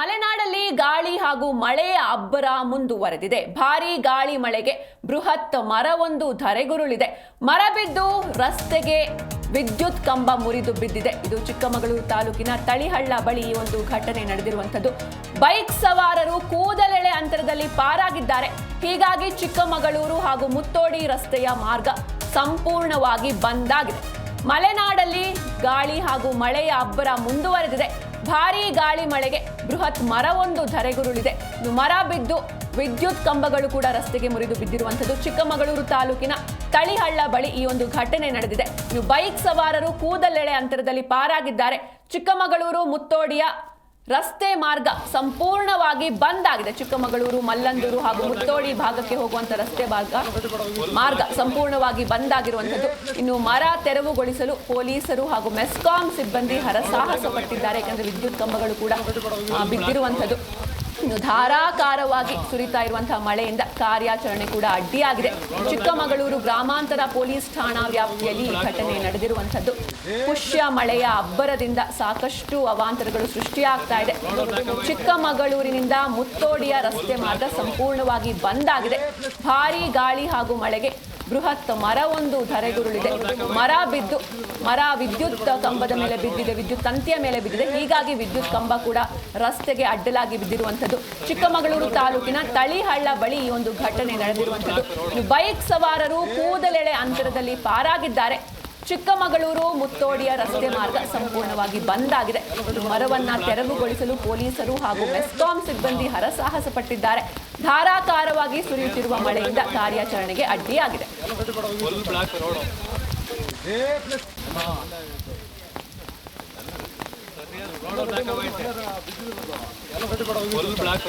ಮಲೆನಾಡಲ್ಲಿ ಗಾಳಿ ಹಾಗೂ ಮಳೆಯ ಅಬ್ಬರ ಮುಂದುವರೆದಿದೆ. ಭಾರೀ ಗಾಳಿ ಮಳೆಗೆ ಬೃಹತ್ ಮರವೊಂದು ಧರೆಗುರುಳಿದೆ. ಮರ ಬಿದ್ದು ರಸ್ತೆಗೆ ವಿದ್ಯುತ್ ಕಂಬ ಮುರಿದು ಬಿದ್ದಿದೆ. ಇದು ಚಿಕ್ಕಮಗಳೂರು ತಾಲೂಕಿನ ತಳಿಹಳ್ಳ ಬಳಿ ಒಂದು ಘಟನೆ ನಡೆದಿರುವಂಥದ್ದು. ಬೈಕ್ ಸವಾರರು ಕೂದಲೆಳೆ ಅಂತರದಲ್ಲಿ ಪಾರಾಗಿದ್ದಾರೆ. ಹೀಗಾಗಿ ಚಿಕ್ಕಮಗಳೂರು ಹಾಗೂ ಮುತ್ತೋಡಿ ರಸ್ತೆಯ ಮಾರ್ಗ ಸಂಪೂರ್ಣವಾಗಿ ಬಂದ್ ಆಗಿದೆ. ಮಲೆನಾಡಲ್ಲಿ ಗಾಳಿ ಹಾಗೂ ಮಳೆಯ ಅಬ್ಬರ ಮುಂದುವರೆದಿದೆ. ಭಾರೀ ಗಾಳಿ ಮಳೆಗೆ ಬೃಹತ್ ಮರವೊಂದು ಧರೆಗುರುಳಿದೆ. ಮರ ಬಿದ್ದು ವಿದ್ಯುತ್ ಕಂಬಗಳು ಕೂಡ ರಸ್ತೆಗೆ ಮುರಿದು ಬಿದ್ದಿರುವಂಥದ್ದು ಚಿಕ್ಕಮಗಳೂರು ತಾಲೂಕಿನ ತಳಿಹಳ್ಳ ಬಳಿ ಈ ಒಂದು ಘಟನೆ ನಡೆದಿದೆ. ಬೈಕ್ ಸವಾರರು ಕೂದಲೆಳೆ ಅಂತರದಲ್ಲಿ ಪಾರಾಗಿದ್ದಾರೆ. ಚಿಕ್ಕಮಗಳೂರು ಮುತ್ತೋಡಿಯ ರಸ್ತೆ ಮಾರ್ಗ ಸಂಪೂರ್ಣವಾಗಿ ಬಂದ್ ಆಗಿದೆ. ಚಿಕ್ಕಮಗಳೂರು, ಮಲ್ಲಂದೂರು ಹಾಗೂ ಮುತ್ತೋಡಿ ಭಾಗಕ್ಕೆ ಹೋಗುವಂತ ರಸ್ತೆ ಮಾರ್ಗ ಮಾರ್ಗ ಸಂಪೂರ್ಣವಾಗಿ ಬಂದ್ ಆಗಿರುವಂಥದ್ದು. ಇನ್ನು ಮರ ತೆರವುಗೊಳಿಸಲು ಪೊಲೀಸರು ಹಾಗೂ ಮೆಸ್ಕಾಂ ಸಿಬ್ಬಂದಿ ಹರಸಾಹಸ ಪಟ್ಟಿದ್ದಾರೆ ಯಾಕಂದ್ರೆ ವಿದ್ಯುತ್ ಕಂಬಗಳು ಕೂಡ ಬಿದ್ದಿರುವಂಥದ್ದು. ಧಾರಾಕಾರವಾಗಿ ಸುರಿತಾ ಇರುವಂತಹ ಮಳೆಯಿಂದ ಕಾರ್ಯಾಚರಣೆ ಕೂಡ ಅಡ್ಡಿಯಾಗಿದೆ. ಚಿಕ್ಕಮಗಳೂರು ಗ್ರಾಮಾಂತರ ಪೊಲೀಸ್ ಠಾಣಾ ವ್ಯಾಪ್ತಿಯಲ್ಲಿ ಈ ಘಟನೆ ನಡೆದಿರುವಂಥದ್ದು. ಪುಷ್ಯ ಮಳೆಯ ಅಬ್ಬರದಿಂದ ಸಾಕಷ್ಟು ಅವಾಂತರಗಳು ಸೃಷ್ಟಿಯಾಗ್ತಾ ಇದೆ. ಚಿಕ್ಕಮಗಳೂರಿನಿಂದ ಮುತ್ತೋಡಿಯ ರಸ್ತೆ ಮಾರ್ಗ ಸಂಪೂರ್ಣವಾಗಿ ಬಂದ್ ಆಗಿದೆ. ಭಾರೀ ಗಾಳಿ ಹಾಗೂ ಮಳೆಗೆ ಬೃಹತ್ ಮರವೊಂದು ಧರೆಗುರುಳಿದೆ. ಮರ ಬಿದ್ದು, ಮರ ವಿದ್ಯುತ್ ಕಂಬದ ಮೇಲೆ ಬಿದ್ದಿದೆ, ವಿದ್ಯುತ್ ತಂತಿಯ ಮೇಲೆ ಬಿದ್ದಿದೆ. ಹೀಗಾಗಿ ವಿದ್ಯುತ್ ಕಂಬ ಕೂಡ ರಸ್ತೆಗೆ ಅಡ್ಡಲಾಗಿ ಬಿದ್ದಿರುವಂಥದ್ದು. ಚಿಕ್ಕಮಗಳೂರು ತಾಲೂಕಿನ ತಳಿಹಳ್ಳ ಬಳಿ ಈ ಒಂದು ಘಟನೆ ನಡೆದಿರುವಂಥದ್ದು. ಬೈಕ್ ಸವಾರರು ಕೂದಲೆಳೆ ಅಂತರದಲ್ಲಿ ಪಾರಾಗಿದ್ದಾರೆ. ಚಿಕ್ಕಮಗಳೂರು ಮುತ್ತೋಡಿಯ ರಸ್ತೆ ಮಾರ್ಗ ಸಂಪೂರ್ಣವಾಗಿ ಬಂದ್ ಆಗಿದೆ. ಮರವನ್ನ ತೆರವುಗೊಳಿಸಲು ಪೊಲೀಸರು ಹಾಗೂ ಮೆಸ್ಕಾಂ ಸಿಬ್ಬಂದಿ ಹರಸಾಹಸ ಪಟ್ಟಿದ್ದಾರೆ ಧಾರಾಕಾರವಾಗಿ ಸುರಿಯುತ್ತಿರುವ ಮಳೆಯಿಂದ ಕಾರ್ಯಾಚರಣೆಗೆ ಅಡ್ಡಿಯಾಗಿದೆ. ಬ್ಲಾಕ್